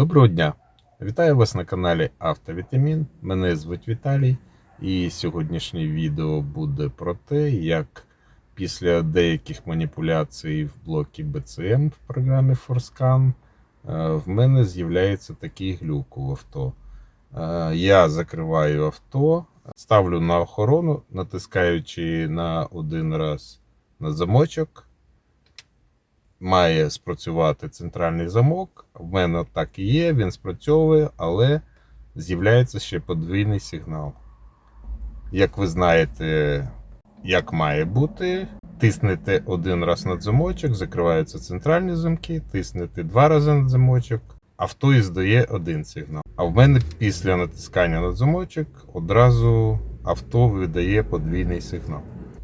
Доброго дня! Вітаю вас на каналі Автовітамін. Мене звуть Віталій, і сьогоднішнє відео буде про те, як після деяких маніпуляцій в блокі BCM в програмі ForScan е, в мене з'являється такий глюк у авто. Е, Я закриваю авто, ставлю на охорону, натискаючи на один раз на замочок має спрацювати центральний замок. В мене так і є, він спрацьовує, але з'являється ще подвійний сигнал. Як ви знаєте, як має бути, тиснете один раз на замочок, закриваються центральні замки, тиснете два рази на замочок, авто і здає один сигнал. А в мене після натискання на замочок одразу авто видає подвійний сигнал.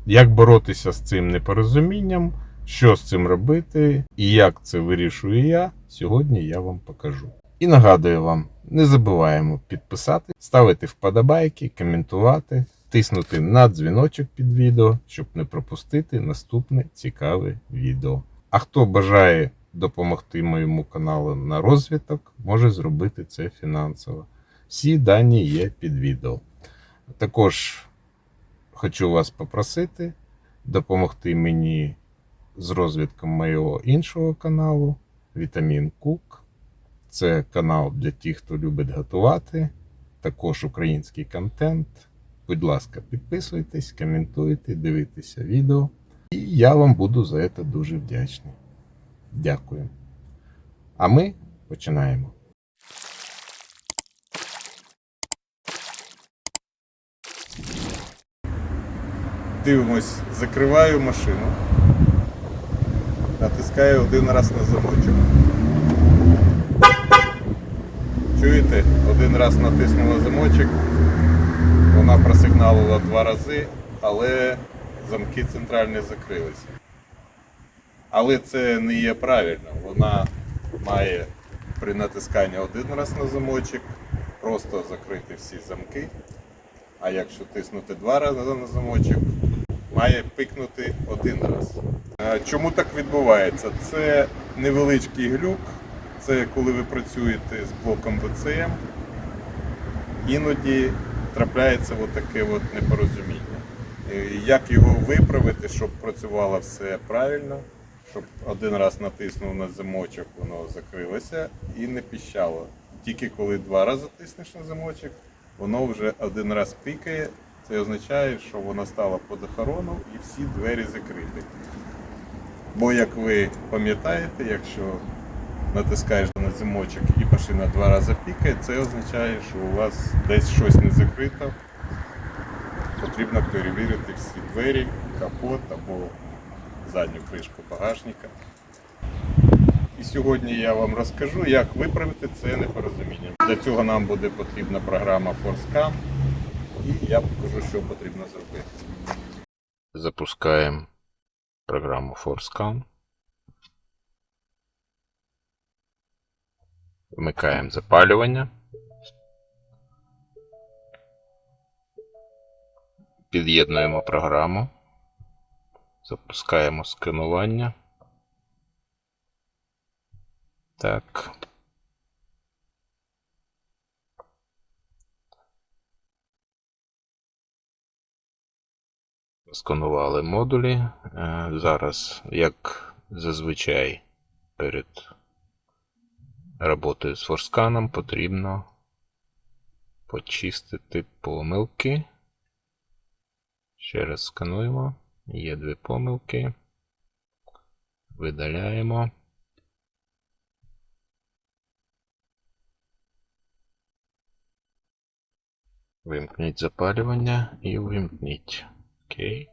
Як боротися з цим непорозумінням? Що з цим робити і як це вирішую я, сьогодні я вам покажу. І нагадую вам, не забуваємо підписати, ставити вподобайки, коментувати, тиснути на дзвіночок під відео, щоб не пропустити наступне цікаве відео. А хто бажає допомогти моєму каналу на розвиток, може зробити це фінансово. Всі дані є під відео. Також хочу вас попросити допомогти мені з розвитком моєго іншого каналу Вітамін Кук. Це канал для тих, хто любить готувати, також український контент. Будь ласка, підписуйтесь, коментуйте, дивіться відео. І я вам буду за це дуже вдячний. Дякую. А ми починаємо. Дивимось, закриваю машину. Натискаю один раз на замочок. Чуєте? Один раз натиснула замочок, вона просигналила два рази, але замки центральні закрилися. Але це не є правильно. Вона має при натисканні один раз на замочок просто закрити всі замки. А якщо тиснути два рази на замочок, має пикнути один раз. Чому так відбувається? Це невеличкий глюк, це коли ви працюєте з блоком VCM, іноді трапляється таке от непорозуміння. Е, Як його виправити, щоб працювало все правильно, щоб один раз натиснув на замочок, воно закрилося і не піщало. Тільки коли два рази тиснеш на замочок, воно вже один раз пікає. Це означає, що вона стала під охорону і всі двері закриті. Бо, як ви пам'ятаєте, якщо натискаєш на замочок і машина два рази пікає, це означає, що у вас десь щось не закрито. Потрібно перевірити всі двері, капот або задню кришку багажника. І сьогодні я вам розкажу, як виправити це непорозуміння. Для цього нам буде потрібна програма ForceCam. І я покажу, що потрібно зробити. Запускаємо програму ForceCam. Вмикаємо запалювання. Під'єднуємо програму. Запускаємо сканування. Так. Сканували модулі. Е, Зараз, як зазвичай, перед роботою з форсканом потрібно почистити помилки. Ще раз скануємо. Є дві помилки. Видаляємо. Вимкніть запалювання і вимкніть. Окей.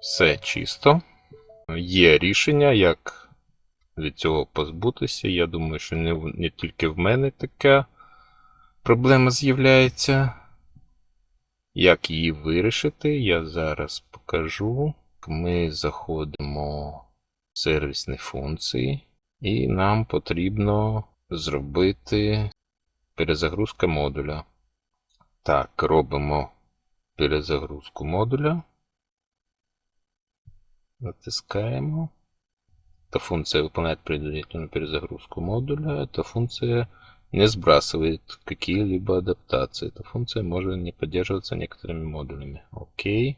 Все чисто. Є рішення, як від цього позбутися. Я думаю, що не, не тільки в мене така проблема з'являється. Як її вирішити, я зараз покажу. Ми заходимо в сервісні функції, і нам потрібно зробити перезагрузка модуля. Так, робимо перезагрузку модуля. Натискаємо. Эта функция выполняет предварительную перезагрузку модуля. Эта функция не сбрасывает какие-либо адаптации. Эта функция может не поддерживаться некоторыми модулями. Окей.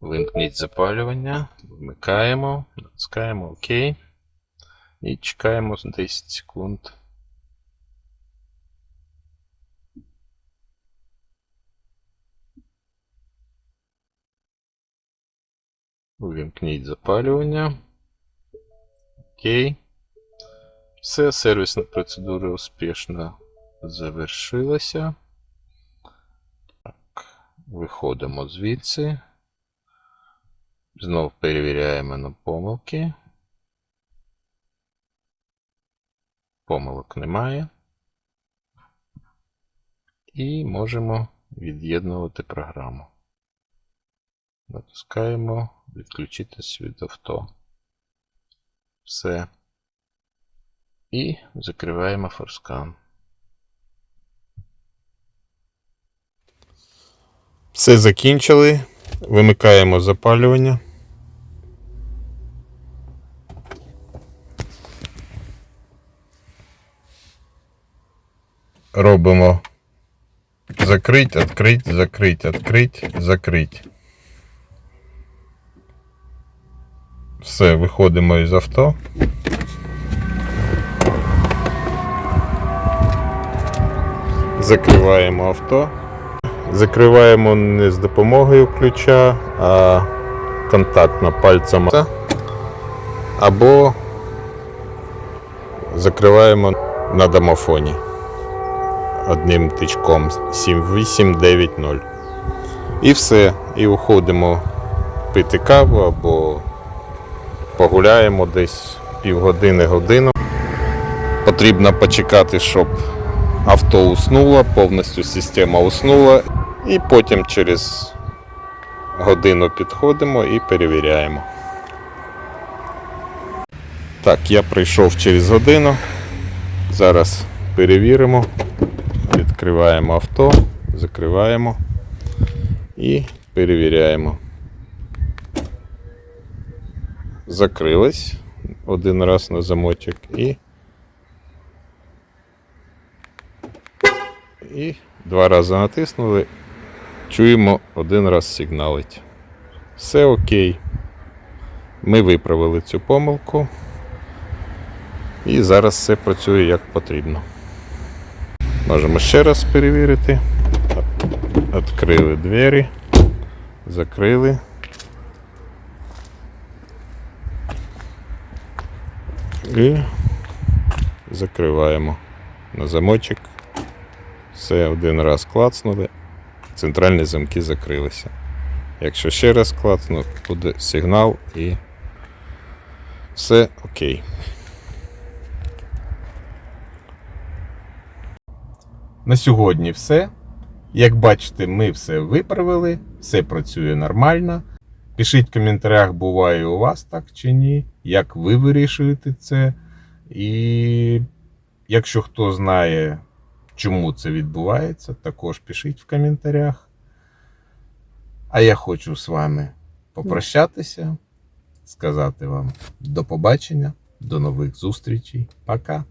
Вимкніть запалювання. Вмикаємо. Натискаємо ОК. І чекаємо 10 секунд. Увімкніть запалювання. Окей. Все, сервісна процедура успішно завершилася. Так, виходимо звідси. Знов перевіряємо на помилки. Помилок немає. І можемо від'єднувати програму. Натискаємо відключитись від авто. Все. І закриваємо форскан. Все закінчили. Вимикаємо запалювання. Робимо закрить, відкрить, закрить, відкрить, закрить. Все, виходимо із авто. Закриваємо авто. Закриваємо не з допомогою ключа, а контактно пальцем. Або закриваємо на домофоні одним тичком 7890. І все. І уходимо пити каву або погуляємо десь півгодини годину. Потрібно почекати, щоб авто уснуло, повністю система уснула. І потім через годину підходимо і перевіряємо. Так, я прийшов через годину. Зараз перевіримо. Відкриваємо авто, закриваємо і перевіряємо. Закрилось один раз на замочок і. І два рази натиснули. Чуємо один раз сигналить. Все окей. Ми виправили цю помилку. І зараз все працює як потрібно. Можемо ще раз перевірити. Відкрили двері, закрили. І закриваємо на замочок. Все один раз клацнули, центральні замки закрилися. Якщо ще раз клацну, буде сигнал і все окей. На сьогодні все. Як бачите, ми все виправили, все працює нормально. Пишіть в коментарях, буває у вас так чи ні, як ви вирішуєте це. І якщо хто знає, чому це відбувається, також пишіть в коментарях. А я хочу з вами попрощатися, сказати вам до побачення, до нових зустрічей. Пока!